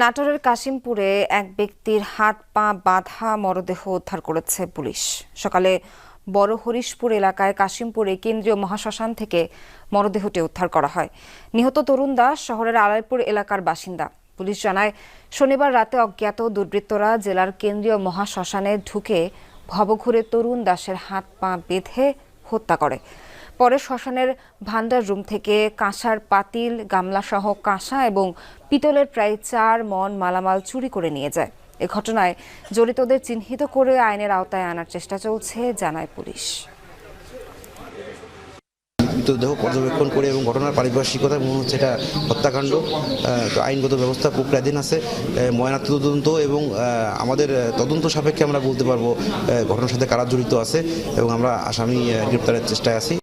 নাটোরের কাশিমপুরে এক ব্যক্তির হাত, পা, বাঁধা, মরদেহ উদ্ধার করেছে পুলিশ। সকালে বড় হরিশপুর এলাকায় কাশিমপুরে কেন্দ্রীয় মহাশ্মশান থেকে মরদেহটি উদ্ধার করা হয়। নিহত তরুণ দাস শহরের আলাইপুর এলাকার বাসিন্দা। পুলিশ জানায়, শনিবার রাতে অজ্ঞাত দুর্বৃত্তরা জেলার কেন্দ্রীয় মহাশ্মশানে ঢুকে ভবঘুরে তরুণ দাসের হাত, পা বেঁধে হত্যা করে। পরে শ্মশানের ভান্ডার রুম থেকে কাঁসার পাতিল, গামলাসহ কাঁসা এবং পিতলের প্রায় চার মন মালামাল চুরি করে নিয়ে যায়। এ ঘটনায় জড়িতদের চিহ্নিত করে আইনের আওতায় আনার চেষ্টা চলছে, জানায় পুলিশ। মৃতদেহ পর্যবেক্ষণ করে এবং ঘটনার পারিপার্শ্বিকতা মনে হচ্ছে এটা হত্যাকাণ্ড। আইনগত ব্যবস্থা প্রক্রিয়াধীন আছে। ময়নাতদন্ত তদন্ত এবং আমাদের তদন্ত সাপেক্ষে আমরা বলতে পারব ঘটনার সাথে কারা জড়িত আছে এবং আমরা আসামি গ্রেপ্তারের চেষ্টায় আছি।